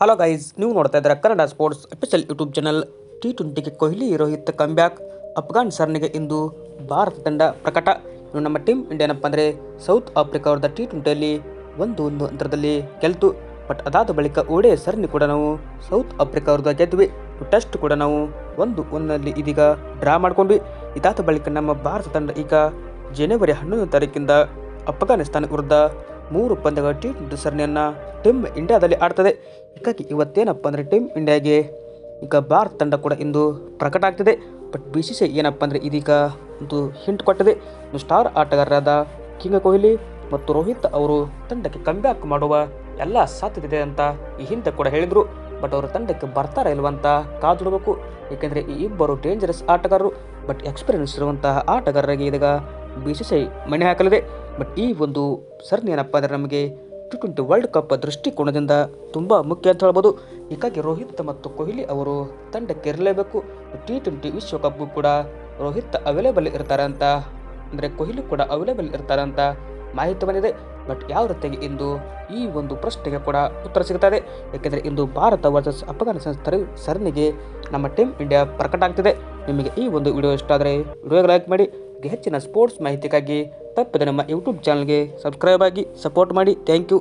Hello guys ನೀವು ನೋಡ್ತಾ ಇದ್ದೀರಾ Kannada sports official YouTube channel T ಟ್ವೆಂಟಿಗೆ Kohli Rohit comeback Afghan ಸರ್ನಿಗೆ ಇಂದು ಭಾರತ ತಂಡ ಪ್ರಕಟ. ಇನ್ನು ನಮ್ಮ ಟೀಮ್ ಇಂಡಿಯಾನಪ್ಪ ಅಂದರೆ ಸೌತ್ ಆಫ್ರಿಕಾ ಅವ್ರದ್ದು ಟಿ ಟ್ವೆಂಟಿಯಲ್ಲಿ ಒಂದು ಒಂದು ಅಂತರದಲ್ಲಿ ಗೆಲ್ತು. ಬಟ್ ಅದಾದ ಬಳಿಕ ಓಡೆ ಸರಣಿ ಕೂಡ ನಾವು ಸೌತ್ ಆಫ್ರಿಕಾ ಅವ್ರದ ಗೆದ್ವಿ. ಟೆಸ್ಟ್ ಕೂಡ ನಾವು ಒಂದು ಒಂದಲ್ಲಿ ಇದೀಗ ಡ್ರಾ ಮಾಡ್ಕೊಂಡ್ವಿ. ಇದಾದ ಬಳಿಕ ನಮ್ಮ ಭಾರತ ತಂಡ ಈಗ ಜನವರಿ ಹನ್ನೊಂದು ತಾರೀಕಿಂದ ಅಫ್ಘಾನಿಸ್ತಾನ ವಿರುದ್ಧ ಮೂರು ಪಂದ್ಯಗಳ ಟಿ ಟ್ವೆಂಟಿ ಸರಣಿಯನ್ನು ಟೀಮ್ ಇಂಡಿಯಾದಲ್ಲಿ ಆಡ್ತದೆ. ಹೀಗಾಗಿ ಇವತ್ತೇನಪ್ಪ ಅಂದರೆ ಟೀಮ್ ಇಂಡಿಯಾಗೆ ಈಗ ಭಾರತ ತಂಡ ಕೂಡ ಇಂದು ಪ್ರಕಟ ಆಗ್ತಿದೆ. ಬಟ್ ಬಿ ಸಿ ಸಿ ಏನಪ್ಪ ಅಂದರೆ ಇದೀಗ ಒಂದು ಹಿಂಟ್ ಕೊಟ್ಟಿದೆ. ಸ್ಟಾರ್ ಆಟಗಾರರಾದ ಕಿಂಗ್ ಕೊಹ್ಲಿ ಮತ್ತು ರೋಹಿತ್ ಅವರು ತಂಡಕ್ಕೆ ಕಮ್ಬ್ಯಾಕ್ ಮಾಡುವ ಎಲ್ಲ ಸಾಧ್ಯತೆ ಇದೆ ಅಂತ ಈ ಹಿಂದೆ ಕೂಡ ಹೇಳಿದರು. ಬಟ್ ಅವರು ತಂಡಕ್ಕೆ ಬರ್ತಾರ ಇಲ್ವಂತ ಕಾದುಡಬೇಕು ಏಕೆಂದರೆ ಈ ಇಬ್ಬರು ಡೇಂಜರಸ್ ಆಟಗಾರರು. ಬಟ್ ಎಕ್ಸ್ಪೀರಿಯನ್ಸ್ ಇರುವಂತಹ ಆಟಗಾರರಿಗೆ ಇದೀಗ ಬಿ ಸಿ ಸಿ ಮಣೆ ಹಾಕಲಿದೆ. ಬಟ್ ಈ ಒಂದು ಸರಣಿ ಏನಪ್ಪ ಅಂದರೆ ನಮಗೆ ಟಿ ಟ್ವೆಂಟಿ ವರ್ಲ್ಡ್ ಕಪ್ ದೃಷ್ಟಿಕೋನದಿಂದ ತುಂಬ ಮುಖ್ಯ ಅಂತ ಹೇಳ್ಬೋದು. ಹೀಗಾಗಿ ರೋಹಿತ್ ಮತ್ತು ಕೊಹ್ಲಿ ಅವರು ತಂಡಕ್ಕೆ ಇರಲೇಬೇಕು. ಟಿ ಟ್ವೆಂಟಿ ವಿಶ್ವಕಪ್ಗೂ ಕೂಡ ರೋಹಿತ್ ಅವೈಲೇಬಲ್ ಇರ್ತಾರೆ ಅಂತ, ಅಂದರೆ ಕೊಹ್ಲಿ ಕೂಡ ಅವೈಲೇಬಲ್ ಇರ್ತಾರೆ ಅಂತ ಮಾಹಿತಿ ಬಂದಿದೆ. ಬಟ್ ಯಾವ ರೀತಿಯಾಗಿ ಇಂದು ಈ ಒಂದು ಪ್ರಶ್ನೆಗೆ ಕೂಡ ಉತ್ತರ ಸಿಗುತ್ತದೆ ಯಾಕೆಂದರೆ ಇಂದು ಭಾರತ ವರ್ಸಸ್ ಅಫ್ಘಾನಿಸ್ತಾನ ಸರಿ ಸರಣಿಗೆ ನಮ್ಮ ಟೀಮ್ ಇಂಡಿಯಾ ಪ್ರಕಟ ಆಗ್ತಿದೆ. ನಿಮಗೆ ಈ ಒಂದು ವಿಡಿಯೋ ಇಷ್ಟ ಆದರೆ ವಿಡಿಯೋಗೆ ಲೈಕ್ ಮಾಡಿ. ಹೆಚ್ಚಿನ ಸ್ಪೋರ್ಟ್ಸ್ ಮಾಹಿತಿಗಾಗಿ ತಪ್ಪದೆ ನಮ್ಮ ಯೂಟ್ಯೂಬ್ ಚಾನಲ್ಗೆ ಸಬ್ಸ್ಕ್ರೈಬ್ ಆಗಿ ಸಪೋರ್ಟ್ ಮಾಡಿ. Thank you